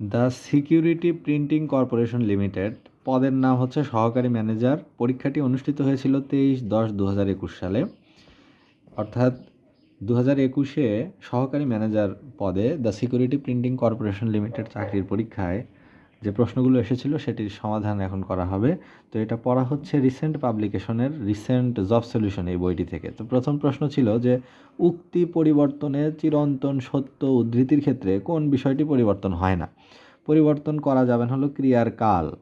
The security printing corporation limited, পদের নাম হচ্ছে সহকারী ম্যানেজার। পরীক্ষাটি অনুষ্ঠিত হয়েছিল তেইশ দশ দু হাজার একুশ সালে। অর্থাৎ দু হাজার একুশে সহকারী ম্যানেজার পদে the security printing corporation limited চাকরির পরীক্ষায় যে প্রশ্নগুলো এসেছিল সেটির সমাধান এখন করা হবে। তো এটা পড়া হচ্ছে রিসেন্ট পাবলিকেশনের রিসেন্ট জব সলিউশন এই বইটি থেকে। তো প্রথম প্রশ্ন ছিল যে, উক্তি পরিবর্তনে চিরন্তন সত্য উদ্ধৃতির ক্ষেত্রে কোন বিষয়টি পরিবর্তন হয় না? পরিবর্তন করা যাবেন হলো ক্রিয়ার কাল।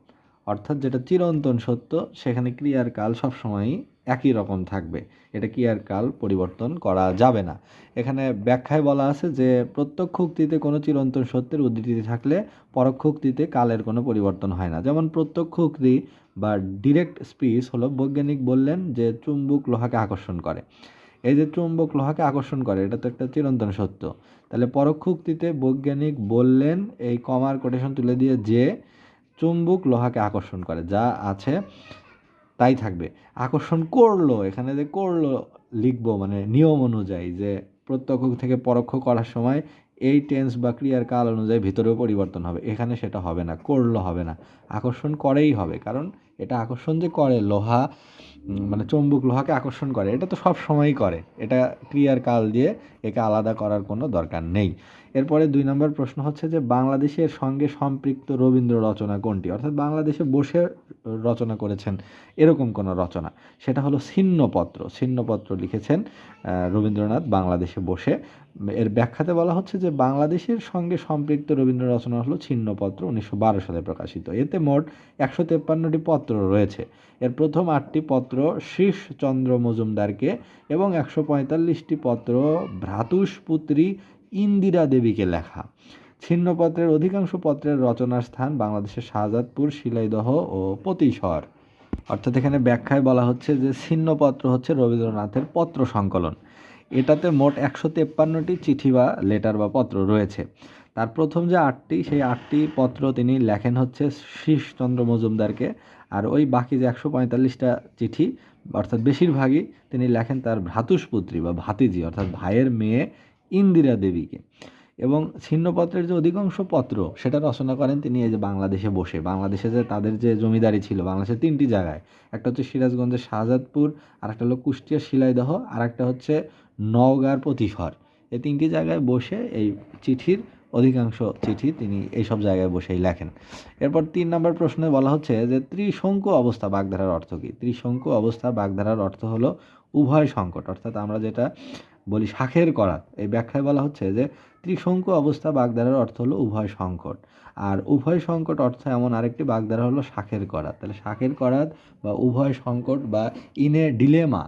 অর্থাৎ যেটা চিরন্তন সত্য, সেখানে ক্রিয়ার কাল সবসময়ই একই রকম থাকবে। এটা ক্রিয়ার কাল পরিবর্তন করা যাবে না। এখানে ব্যাখ্যায় বলা আছে যে, প্রত্যক্ষ উক্তিতে কোনো চিরন্তন সত্যের উদ্ধৃতি থাকলে পরোক্ষ উক্তিতে কালের কোনো পরিবর্তন হয় না। যেমন প্রত্যক্ষ উক্তি বা ডিরেক্ট স্পিচ হলো বৈজ্ঞানিক বললেন যে, চুম্বক লোহাকে আকর্ষণ করে। এই যে চুম্বক লোহাকে আকর্ষণ করে, এটা তো একটা চিরন্তন সত্য। তাহলে পরোক্ষ উক্তিতে বৈজ্ঞানিক বললেন, এই কমার কোটেশন তুলে দিয়ে যে চুম্বক লোহাকে আকর্ষণ করে, যা আছে তাই থাকবে। আকর্ষণ করল, এখানে যে করল, লিখব মানে নিয়ম অনুযায়ী যে প্রত্যক্ষ থেকে পরোক্ষ করার সময় এই টেন্স বা ক্রিয়ার কাল অনুযায়ী ভিতরেও পরিবর্তন হবে, এখানে সেটা হবে না, করল হবে না। আকর্ষণ করেই হবে, কারণ এটা আকর্ষণ যে করে লোহা মানে চম্বুক লোহাকে আকর্ষণ করে, এটা তো সব সময়ই করে, এটা ক্রিয়ার কাল দিয়ে একে আলাদা করার কোনো দরকার নেই। এরপরে দুই নম্বর প্রশ্ন হচ্ছে যে বাংলাদেশের সঙ্গে সম্পৃক্ত রবীন্দ্র রচনা কোনটি? অর্থাৎ বাংলাদেশে বসে রচনা করেছেন এরকম কোনো রচনা। সেটা হলো ছিন্নপত্র। ছিন্নপত্র লিখেছেন রবীন্দ্রনাথ বাংলাদেশে বসে। এর ব্যাখ্যাতে বলা হচ্ছে যে বাংলাদেশের সঙ্গে সম্পৃক্ত রবীন্দ্র রচনা হলো ছিন্নপত্র উনিশশো বারো সালে প্রকাশিত। এতে মোট একশো তেপ্পান্নটি পত্র রয়েছে। এর প্রথম আটটি পত্র শীর্ষচন্দ্র মজুমদারকে এবং একশো পঁয়তাল্লিশটি পত্র ভ্রাতুষপুত্রী ইন্দিরা দেবীকে লেখা। ছিন্নপত্রের অধিকাংশ পত্রের রচনার স্থান বাংলাদেশের শাহজাদপুর, শিলাইদহ ও পতিশর অর্থাৎ এখানে ব্যাখ্যায় বলা হচ্ছে যে ছিন্নপত্র হচ্ছে রবীন্দ্রনাথের পত্র সংকলন। এটাতে মোট একশো তেপ্পান্নটি চিঠি বা লেটার বা পত্র রয়েছে। তার প্রথম যে আটটি, সেই আটটি পত্র তিনি লেখেন হচ্ছে শীষচন্দ্র মজুমদারকে। আর ওই বাকি যে একশো পঁয়তাল্লিশটা চিঠি, অর্থাৎ বেশিরভাগই তিনি লেখেন তার ভ্রাতুষপুত্রী বা ভাতিজি, অর্থাৎ ভাইয়ের মেয়ে ইন্দিরা দেবীকে। এবং ছিন্নপত্রের যে অধিকাংশ পত্র, সেটা রচনা করেন তিনি এই যে বাংলাদেশে বসে। বাংলাদেশে যে তাদের যে জমিদারি ছিল, বাংলাদেশের তিনটি জায়গায়। একটা হচ্ছে সিরাজগঞ্জের শাহজাদপুর আর একটা হলো কুষ্টিয়া শিলাইদহ আর একটা হচ্ছে নওগাঁর প্রতিফর। এই তিনটি জায়গায় বসে এই চিঠির অধিকাংশ চিঠি তিনি এইসব জায়গায় বসেই লেখেন। এরপর তিন নম্বর প্রশ্নে বলা হচ্ছে যে, ত্রিশঙ্কু অবস্থা বাগধারার অর্থ কী? ত্রিশঙ্কু অবস্থা বাগধারার অর্থ হলো উভয় সংকট। অর্থাৎ আমরা যেটা বলি শাখের করাত। এই ব্যাখ্যায় বলা হচ্ছে যে ত্রিশঙ্কু অবস্থা বাগধারার অর্থ হলো উভয় সংকট। আর উভয় সংকট অর্থ এমন আরেকটি বাগধারা হলো শাখের করাত। তাহলে শাখের করাত বা উভয় সংকট বা ইনে ডিলেমা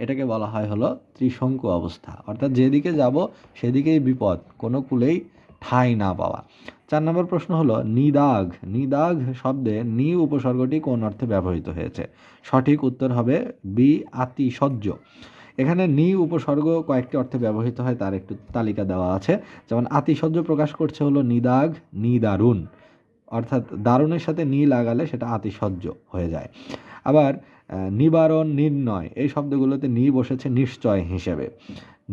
এটাকে বলা হয় হলো ত্রিশঙ্কু অবস্থা। অর্থাৎ যেদিকে যাব সেদিকেই বিপদ, কোনো কুলেই ঠাঁই না পাওয়া। চার নম্বর প্রশ্ন হলো নিদাগ নিদাগ শব্দে নি উপসর্গটি কোন অর্থে ব্যবহৃত হয়েছে? সঠিক উত্তর হবে বি আতিশয্য। এখানে নি উপসর্গ কয়েকটি অর্থে ব্যবহৃত হয়, তার একটু তালিকা দেওয়া আছে। যেমন, আতিশয্য প্রকাশ করছে হলো নিদাগ নিদারুণ। অর্থাৎ দারুণের সাথে নি লাগালে সেটা আতিশয্য হয়ে যায়। আবার নিবারণ, নির্ণয়, এই শব্দগুলোতে নি বসেছে নিশ্চয় হিসেবে।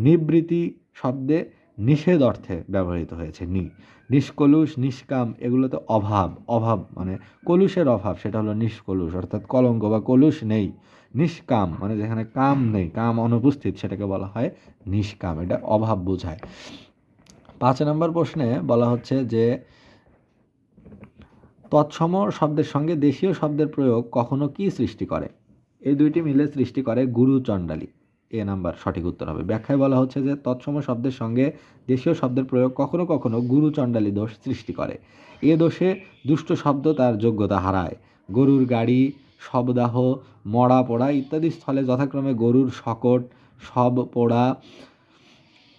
নিবৃত্তি শব্দে নিষেধ অর্থে ব্যবহৃত হয়েছে নি। নিষ্কলুষ, নিষ্কাম, এগুলোতে অভাব অভাব মানে কলুষের অভাব, সেটা হলো নিষ্কলুষ, অর্থাৎ কলঙ্ক বা কলুষ নেই। নিষ্কাম মানে যেখানে কাম নেই, কাম অনুপস্থিত সেটাকে বলা হয় নিষ্কাম, এটা অভাব বোঝায়। পাঁচ নম্বর প্রশ্নে বলা হচ্ছে যে তৎসম শব্দের সঙ্গে দেশীয় শব্দের প্রয়োগ কখনো কি সৃষ্টি করে? এই দুইটি মিলে সৃষ্টি করে গুরু চণ্ডালী। এ নাম্বার সঠিক উত্তর হবে। ব্যাখ্যায় বলা হচ্ছে যে তৎসম শব্দের সঙ্গে দেশীয় শব্দের প্রয়োগ কখনো কখনো গুরু চণ্ডালী দোষ সৃষ্টি করে। এ দোষে দুষ্ট শব্দ তার যোগ্যতা হারায়। গরুর গাড়ি শবদাহ, মরা পোড়া ইত্যাদি স্থলে যথাক্রমে গরুর শকট, শব পোড়া,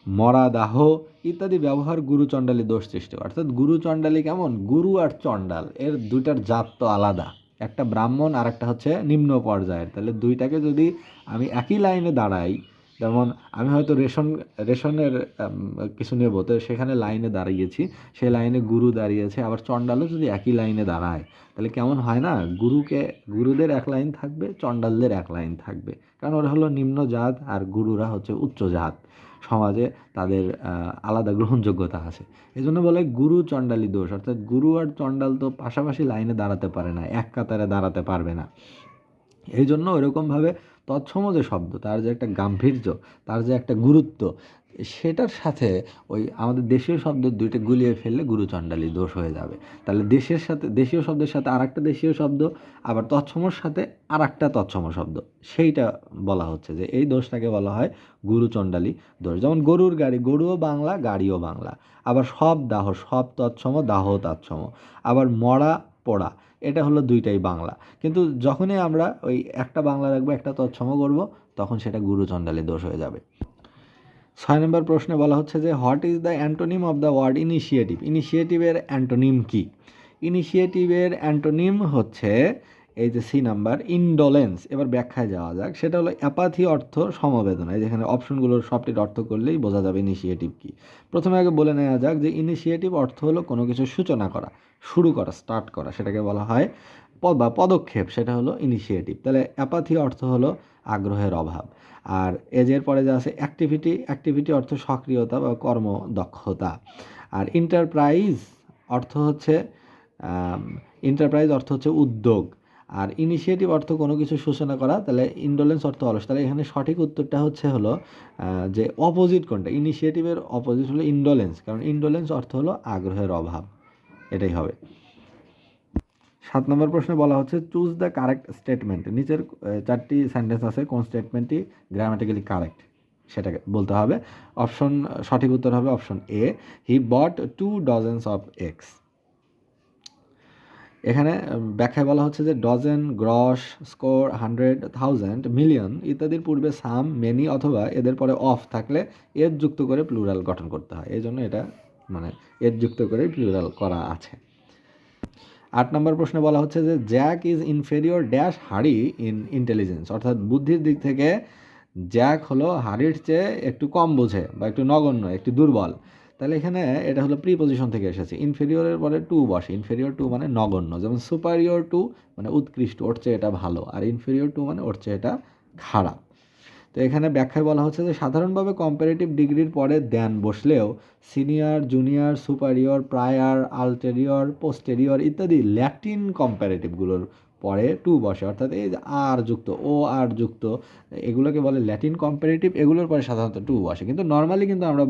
মরা দাহ ইত্যাদি ব্যবহার গুরু চণ্ডালে দোষ সৃষ্টি অর্থাৎ গুরু চণ্ডালী কেমন? গুরু আর চণ্ডাল, এর দুইটার জাত তো আলাদা। একটা ব্রাহ্মণ আর একটা হচ্ছে নিম্ন পর্যায়ের। তাহলে দুইটাকে যদি আমি একই লাইনে দাঁড়াই যেমন আমি হয়তো রেশন, রেশনের কিছু নেব। তো সেখানে লাইনে দাঁড়িয়েছি। সেই লাইনে গুরু দাঁড়িয়েছে। আবার চণ্ডালও যদি একই লাইনে দাঁড়ায়, তাহলে কেমন হয় না? গুরুকে, গুরুদের এক লাইন থাকবে, চণ্ডালদের এক লাইন থাকবে। কারণ ওরা হলো নিম্ন জাত আর গুরুরা হচ্ছে উচ্চ জাত। সমাজে তাদের আলাদা গ্রহণযোগ্যতা আছে। এই জন্য বলে গুরু, চণ্ডালী দোষ। অর্থাৎ গুরু আর চণ্ডাল তো পাশাপাশি লাইনে দাঁড়াতে পারে না। এক কাতারে দাঁড়াতে পারবে না। এই জন্য ওরকমভাবে তৎসম যে শব্দ, তার যে একটা গাম্ভীর্য, তার যে একটা গুরুত্ব, সেটার সাথে ওই আমাদের দেশীয় শব্দ দুইটা গুলিয়ে ফেললে গুরুচণ্ডালী দোষ হয়ে যাবে। তাহলে দেশের সাথে, দেশীয় শব্দের সাথে আর একটা দেশীয় শব্দ, আবার তৎসমর সাথে আর একটা তৎসম শব্দ। সেইটা বলা হচ্ছে যে এই দোষটাকে বলা হয় গুরুচণ্ডালী দোষ। যেমন গরুর গাড়ি গরুও বাংলা, গাড়িও বাংলা। আবার সব দাহ, সব তৎসম, দাহ তৎসম। আবার মরা, পোড়া এটা হলো দুইটাই বাংলা। কিন্তু যখনই আমরা ওই একটা বাংলা রাখব, একটা তৎসম করব, তখন সেটা গুরুচণ্ডালে দোষ হয়ে যাবে। ছয় নম্বর প্রশ্নে বলা হচ্ছে যে, what is the antonym of the word initiative? ইনিশিয়েটিভের antonym কী? ইনিশিয়েটিভের অ্যান্টোনিম হচ্ছে এই যে সি নাম্বার ইনডোলেন্স এবার ব্যাখ্যায় যাওয়া যাক। সেটা হলো অ্যাপাথি অর্থ, সমবেদনা। যেখানে অপশনগুলোর সবটির অর্থ করলেই বোঝা যাবে ইনিশিয়েটিভ কি। প্রথমে আগে বলে নেওয়া যাক যে ইনিশিয়েটিভ অর্থ হলো কোনো কিছু সূচনা করা, শুরু করা স্টার্ট করা। সেটাকে বলা হয় পদ বা পদক্ষেপ। সেটা হলো ইনিশিয়েটিভ তাহলে অ্যাপাথি অর্থ হলো আগ্রহের অভাব। আর এজের পরে যা আছে অ্যাক্টিভিটি অ্যাক্টিভিটি অর্থ সক্রিয়তা বা কর্মদক্ষতা। আর ইন্টারপ্রাইজ অর্থ হচ্ছে ইন্টারপ্রাইজ অর্থ হচ্ছে উদ্যোগ। আর ইনিশিয়েটিভ অর্থ কোনো কিছু সূচনা করা, তাহলে ইন্ডোলেন্স অর্থ অলস। তাহলে এখানে সঠিক উত্তরটা হচ্ছে হলো যে অপোজিট কোনটা? ইনিশিয়েটিভের অপোজিট হলো ইন্ডোলেন্স কারণ ইন্ডোলেন্স অর্থ হলো আগ্রহের অভাব। এটাই হবে। সাত নম্বর প্রশ্নে বলা হচ্ছে চুজ দ্য কারেক্ট স্টেটমেন্ট নিচের চারটি সেন্টেন্স আছে, কোন স্টেটমেন্টটি গ্রামাটিক্যালি কারেক্ট সেটাকে বলতে হবে। অপশন সঠিক উত্তর হবে option A he bought two dozens of eggs এখানে ব্যাখ্যায় বলা হচ্ছে যে dozen, gross, score, hundred thousand million ইত্যাদির পূর্বে সাম, মেনি অথবা এদের পরে অফ থাকলে এর যুক্ত করে প্লুরাল গঠন করতে হয়। এই জন্য এটা মানে এর যুক্ত করে প্লুরাল করা আছে। আট নম্বর প্রশ্নে বলা হচ্ছে যে Jack is inferior dash Harry in intelligence. অর্থাৎ বুদ্ধির দিক থেকে জ্যাক হলো হাড়ির চেয়ে একটু কম বোঝে বা একটু নগণ্য, একটু দুর্বল। তাহলে এখানে এটা হলো প্রিপোজিশন থেকে এসেছে। ইনফেরিয়রের পরে টু বসে। ইনফেরিয়র টু মানে নগণ্য। যেমন সুপারিয়র টু মানে উৎকৃষ্ট, ওর চেয়ে এটা ভালো। আর ইনফেরিয়র টু মানে ওর চেয়ে এটা খারাপ। তো এখানে ব্যাখ্যায় বলা হচ্ছে যে সাধারণভাবে কম্পারেটিভ ডিগ্রির পরে than বসলেও senior, junior, superior, prior, ulterior, posterior ইত্যাদি ল্যাটিন কম্প্যারেটিভগুলোর পরে টু বসে। অর্থাৎ এই আর যুক্ত, ও আর যুক্ত, এগুলোকে বলে ল্যাটিন কম্পারেটিভ, এগুলোর পরে সাধারণত টু বসে। কিন্তু নর্মালি কিন্তু আমরা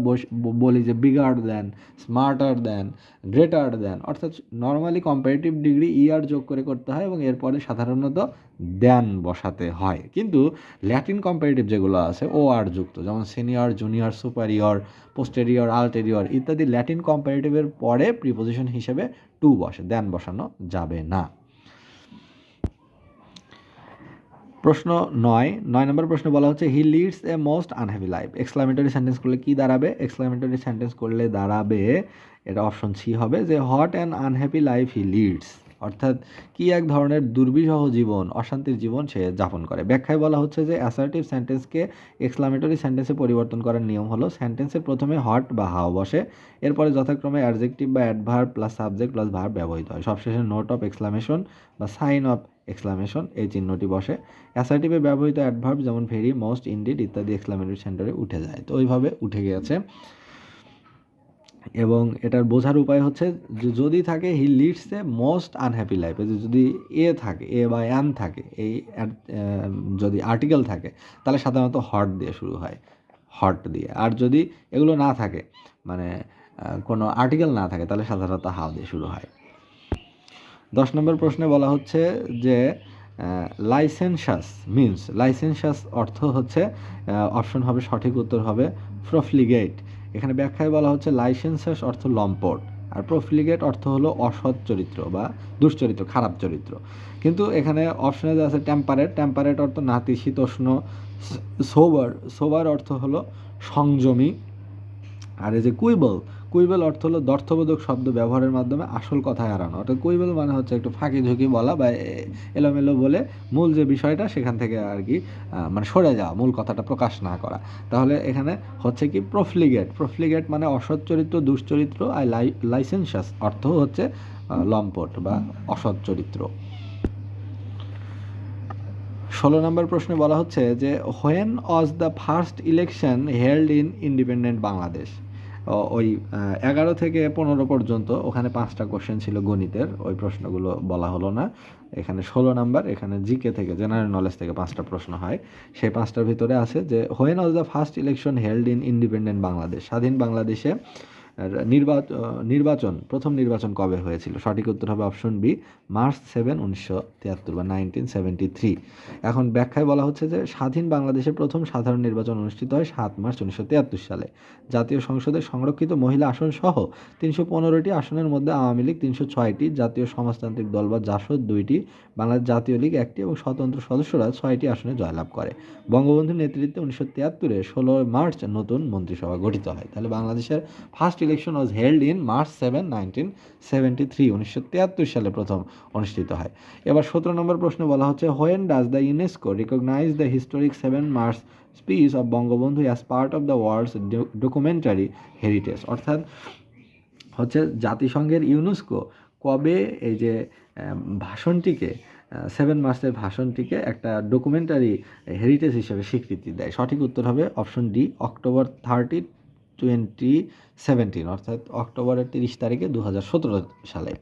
বলি যে bigger than, smarter than, greater than. অর্থাৎ নর্মালি কম্পারেটিভ ডিগ্রি ইয়ার যোগ করে করতে হয় এবং এরপরে সাধারণত দেন বসাতে হয়। কিন্তু ল্যাটিন কম্পারেটিভ যেগুলো আছে, ও আর যুক্ত, যেমন senior, junior, superior posterior ulterior ইত্যাদি ল্যাটিন কম্পারেটিভের পরে প্রিপোজিশন হিসেবে টু বসে দেন বসানো যাবে না। প্রশ্ন নয় নয় নম্বর প্রশ্নে বলা হচ্ছে he leads a most unhappy life exclamatory sentence করলে কি দাঁড়াবে? এক্সক্লামেটরি সেন্টেন্স করলে দাঁড়াবে, এটা অপশন সি হবে, যে what and unhappy life he leads অর্থাৎ কি এক ধরনের দুর্বিষহ জীবন, অশান্তির জীবন সে যাপন করে। ব্যাখ্যায় বলা হচ্ছে যে অ্যাসার্টিভ সেন্টেন্সকে এক্সক্লামেটরি সেন্টেন্সে পরিবর্তন করার নিয়ম হলো সেন্টেন্সের প্রথমে হট বা হাও বসে, এরপরে যথাক্রমে অ্যাডজেক্টিভ বা adverb plus subject plus verb ব্যবহৃত হয়। সবশেষে নোট অফ এক্সক্লামেশন বা সাইন অফ এক্সক্লামেশন এই চিহ্নটি বসে। অ্যাসার্টিভে ব্যবহৃত অ্যাডভার্ব যেমন ভেরি মোস্ট ইন্ডিড ইত্যাদি এক্সক্লামেটরি সেন্টারে উঠে যায়। তো ওইভাবে উঠে গিয়েছে। এবং এটার বোঝার উপায় হচ্ছে যে যদি থাকে he leads a most unhappy লাইফে যদি এ থাকে, এ বা অ্যান থাকে, এই যদি আর্টিকেল থাকে, তাহলে সাধারণত হট দিয়ে শুরু হয়, হট দিয়ে। আর যদি এগুলো না থাকে মানে কোনো আর্টিকেল না থাকে, তাহলে সাধারণত হাও দিয়ে শুরু হয়। দশ নম্বর প্রশ্নে বলা হচ্ছে যে লাইসেন্সাস মিন্স লাইসেন্সাস অর্থ হচ্ছে অপশন হবে, সঠিক উত্তর হবে, প্রফলিগেট। এখানে ব্যাখ্যায় বলা হচ্ছে লাইসেন্সাস অর্থ লম্পট, আর প্রফলিগেট অর্থ হলো অসৎ চরিত্র বা দুশ্চরিত্র, খারাপ চরিত্র। কিন্তু এখানে অপশনে যে আছে টেম্পারেট টেম্পারেট অর্থ নাতিশীতোষ্ণ সোবার সোবার অর্থ হলো সংযমী, আর এই যে কুইবল কুইবেল অর্থ হলো দর্থবোধক শব্দ ব্যবহারের মাধ্যমে আসল কথা এড়ানো। অর্থাৎ কুইবেল মানে হচ্ছে একটু ফাঁকি ঝুঁকি বলা বা এলোমেলো বলে মূল যে বিষয়টা সেখান থেকে আর কি মানে সরে যাওয়া, মূল কথাটা প্রকাশ না করা। তাহলে এখানে হচ্ছে কি প্রফলিগেট প্রফলিগেট মানে অসৎ চরিত্র দুশ্চরিত্র, আর লাইসেন্সাস অর্থ হচ্ছে লম্পট বা অসৎ চরিত্র ষোলো নম্বর প্রশ্নে বলা হচ্ছে যে when was the first election held in independent Bangladesh ওই এগারো থেকে পনেরো পর্যন্ত ওখানে পাঁচটা কোশ্চেন ছিল গণিতের, ওই প্রশ্নগুলো বলা হলো না। এখানে ষোলো নাম্বার, এখানে জিকে থেকে জেনারেল নলেজ থেকে পাঁচটা প্রশ্ন হয়। সেই পাঁচটার ভিতরে আছে যে when was the first election held in independent Bangladesh স্বাধীন বাংলাদেশে নির্বাচন নির্বাচন, প্রথম নির্বাচন কবে হয়েছিল? সঠিক উত্তর হবে অপশন বি মার্চ সেভেন উনিশশো তিয়াত্তর বা নাইনটিন সেভেন্টি থ্রি এখন ব্যাখ্যায় বলা হচ্ছে যে, স্বাধীন বাংলাদেশে প্রথম সাধারণ নির্বাচন অনুষ্ঠিত হয় সাত মার্চ উনিশশো তিয়াত্তর সালে। জাতীয় সংসদে সংরক্ষিত মহিলা আসন সহ তিনশো পনেরোটি আসনের মধ্যে আওয়ামী লীগ তিনশো ছয়টি, জাতীয় সমাজতান্ত্রিক দল বা জাসদ দুইটি, বাংলাদেশ জাতীয় লীগ একটি এবং স্বতন্ত্র সদস্যরা ছয়টি আসনে জয়লাভ করে। বঙ্গবন্ধুর নেতৃত্বে উনিশশো তিয়াত্তরে ষোলো মার্চ নতুন মন্ত্রিসভা গঠিত হয়। তাহলে বাংলাদেশের first election was held in March seven nineteen seventy three উনিশশো তিয়াত্তর সালে প্রথম অনুষ্ঠিত হয়। এবার সতেরো নম্বর প্রশ্ন বলা হচ্ছে when does the UNESCO recognise the historic seven March speech of Bangabandhu as part of the world's documentary heritage অর্থাৎ হচ্ছে জাতিসংঘের ইউনেস্কো কবে এই যে ভাষণটিকে সেভেন মার্চের ভাষণটিকে একটা ডকুমেন্টারি হেরিটেজ হিসেবে স্বীকৃতি দেয়? সঠিক উত্তর হবে option D, October thirty twenty seventeen অর্থাৎ অক্টোবরের তিরিশ তারিখে দু সালে।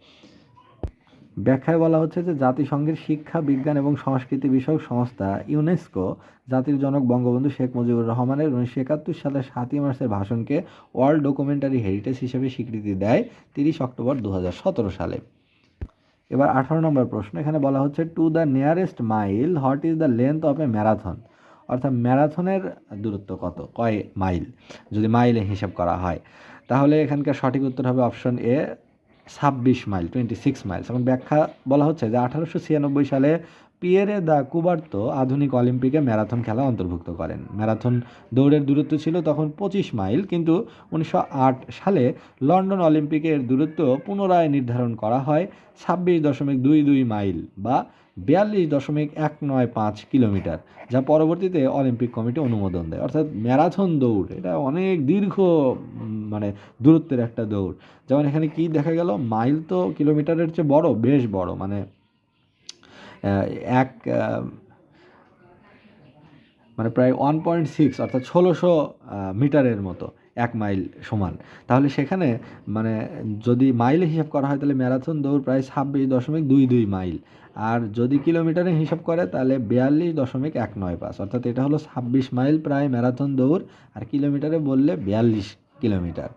ব্যাখ্যায় বলা হচ্ছে যে জাতিসংঘের শিক্ষা, বিজ্ঞান এবং সংস্কৃতি বিষয়ক সংস্থা ইউনেস্কো জাতির জনক বঙ্গবন্ধু শেখ মুজিবুর রহমানের উনিশশো একাত্তর সালের সাতই মার্চের ভাষণকে ওয়ার্ল্ড ডকুমেন্টারি হেরিটেজ হিসেবে স্বীকৃতি দেয় তিরিশ অক্টোবর দু সালে। এবার আঠারো নম্বর প্রশ্ন, এখানে বলা হচ্ছে to the nearest mile what is the length of a marathon অর্থাৎ ম্যারাথনের দূরত্ব কত? কয় মাইল? যদি মাইলে হিসাব করা হয়, তাহলে এখানকার সঠিক উত্তর হবে অপশন এ, ছাব্বিশ মাইল টোয়েন্টি সিক্স মাইলস এখন ব্যাখ্যা বলা হচ্ছে যে আঠারোশো ছিয়ানব্বই সালে পিয়েরে দা কুবার্তো আধুনিক অলিম্পিকে ম্যারাথন খেলা অন্তর্ভুক্ত করেন। ম্যারাথন দৌড়ের দূরত্ব ছিল তখন পঁচিশ মাইল, কিন্তু উনিশশো আট সালে লন্ডন অলিম্পিকের দূরত্ব পুনরায় নির্ধারণ করা হয় ছাব্বিশ দশমিক দুই দুই মাইল বা বিয়াল্লিশ দশমিক এক নয় পাঁচ কিলোমিটার, যা পরবর্তীতে অলিম্পিক কমিটি অনুমোদন দেয়। অর্থাৎ ম্যারাথন দৌড়, এটা অনেক দীর্ঘ মানে দূরত্বের একটা দৌড়। যেমন এখানে কি দেখা গেল? মাইল তো কিলোমিটারের চেয়ে বড়, বেশ বড় মানে এক মানে প্রায় ওয়ান পয়েন্ট সিক্স, অর্থাৎ ষোলোশো মিটারের মতো এক মাইল সমান। তাহলে সেখানে মানে যদি মাইল হিসাব করা হয়, তাহলে ম্যারাথন দৌড় প্রায় ছাব্বিশ দশমিক দুই দুই মাইল। আর যদি কিলোমিটারে হিসাব করে, তাহলে বিয়াল্লিশ দশমিক এক নয় পাঁচ, অর্থাৎ এটা হলো ছাব্বিশ মাইল প্রায় ম্যারাথন দৌড়, আর কিলোমিটারে বললে বিয়াল্লিশ কিলোমিটার।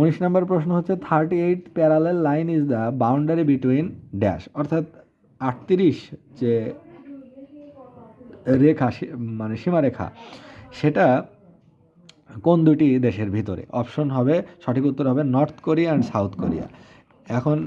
উনিশ নম্বর প্রশ্ন হচ্ছে thirty eight parallel line is the boundary between dash অর্থাৎ আটত্রিশ যে রেখা মানে সীমারেখা, সেটা কোন দুটি দেশের ভিতরে? অপশন হবে, সঠিক উত্তর হবে North Korea and South Korea এখন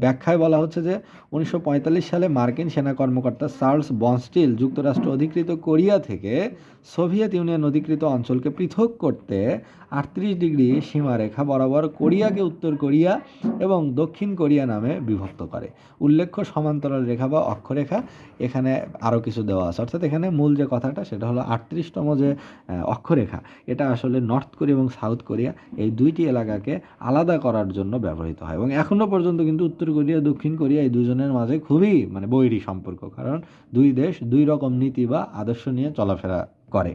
ব্যাখ্যায় বলা হচ্ছে যে উনিশশো পঁয়তাল্লিশ সালে মার্কিন সেনা কর্মকর্তা চার্লস বনস্টিল যুক্তরাষ্ট্র অধিকৃত কোরিয়া থেকে সোভিয়েত ইউনিয়ন অধিকৃত অঞ্চলকে পৃথক করতে আটত্রিশ ডিগ্রি সীমারেখা বরাবর কোরিয়াকে উত্তর কোরিয়া এবং দক্ষিণ কোরিয়া নামে বিভক্ত করে। উল্লেখ্য, সমান্তরাল রেখা বা অক্ষরেখা, এখানে আরও কিছু দেওয়া আছে। অর্থাৎ এখানে মূল যে কথাটা, সেটা হলো আটত্রিশতম যে অক্ষরেখা, এটা আসলে নর্থ কোরিয়া এবং সাউথ কোরিয়া এই দুইটি এলাকাকে আলাদা করার জন্য ব্যবহৃত হয়। এবং এখনও পর্যন্ত কিন্তু উত্তর কোরিয়া, দক্ষিণ কোরিয়া এই দুজনের মাঝে খুবই মানে বৈরী সম্পর্ক। কারণ দুই দেশ দুই রকম নীতি বা আদর্শ নিয়ে চলাফেরা করে।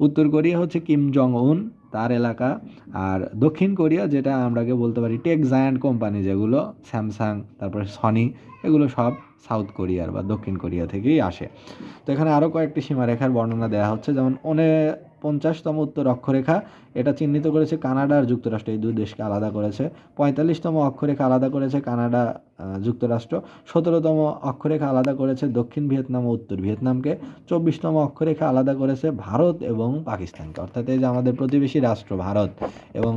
উত্তর কোরিয়া হচ্ছে কিম জং উন তার এলাকা। আর দক্ষিণ কোরিয়া, যেটা আমরাকে বলতে পারি টেক জায়ান্ট কোম্পানি যেগুলো, স্যামসাং, তারপরে সনি, এগুলো সব সাউথ কোরিয়ার বা দক্ষিণ কোরিয়া থেকেই আসে। তো এখানে আরও কয়েকটি সীমারেখার বর্ণনা দেওয়া হচ্ছে। যেমন অনে পঞ্চাশতম উত্তর অক্ষরেখা। এটা চিহ্নিত করেছে কানাডা আর যুক্তরাষ্ট্র। এই দুই দেশকে আলাদা করেছে। পঁয়তাল্লিশতম অক্ষরেখা আলাদা করেছে কানাডা যুক্তরাষ্ট্র। সতেরোতম অক্ষরেখা আলাদা করেছে দক্ষিণ ভিয়েতনাম ও উত্তর ভিয়েতনামকে। চব্বিশতম অক্ষরেখা আলাদা করেছে ভারত এবং পাকিস্তানকে। অর্থাৎ এই যে আমাদের প্রতিবেশী রাষ্ট্র ভারত এবং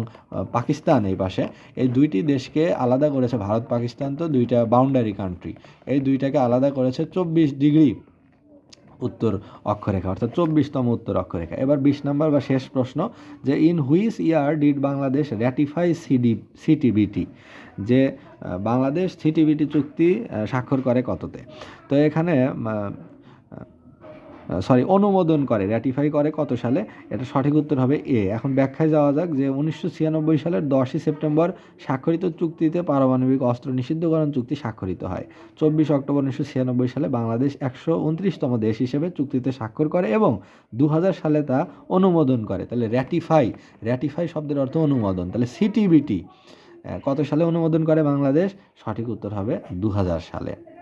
পাকিস্তান এই পাশে, এই দুইটি দেশকে আলাদা করেছে ভারত পাকিস্তান তো দুইটা বাউন্ডারি কান্ট্রি এই দুইটাকে আলাদা করেছে চব্বিশ ডিগ্রি। উত্তর অক্ষরেখা, অর্থাৎ চব্বিশতম উত্তর অক্ষরেখা। এবার বিশ নম্বর বা শেষ প্রশ্ন, যে in which year did Bangladesh ratify CD CTBT যে বাংলাদেশ সিটিবিটি চুক্তি স্বাক্ষর করে কততে? তো এখানে সরি অনুমোদন করে র্যাটিফাই করে কত সালে? এটা সঠিক উত্তর হবে এ। এখন ব্যাখ্যায় যাওয়া যাক যে উনিশশো ছিয়ানব্বই সালের দশই সেপ্টেম্বর স্বাক্ষরিত চুক্তিতে পারমাণবিক অস্ত্র নিষিদ্ধকরণ চুক্তি স্বাক্ষরিত হয়। চব্বিশ অক্টোবর উনিশশো ছিয়ানব্বই সালে বাংলাদেশ একশো উনত্রিশতম দেশ হিসেবে চুক্তিতে স্বাক্ষর করে এবং দু হাজার সালে তা অনুমোদন করে। তাহলে র্যাটিফাই র্যাটিফাই শব্দের অর্থ অনুমোদন। তাহলে সিটিবিটি কত সালে অনুমোদন করে বাংলাদেশ? সঠিক উত্তর হবে দু হাজার সালে।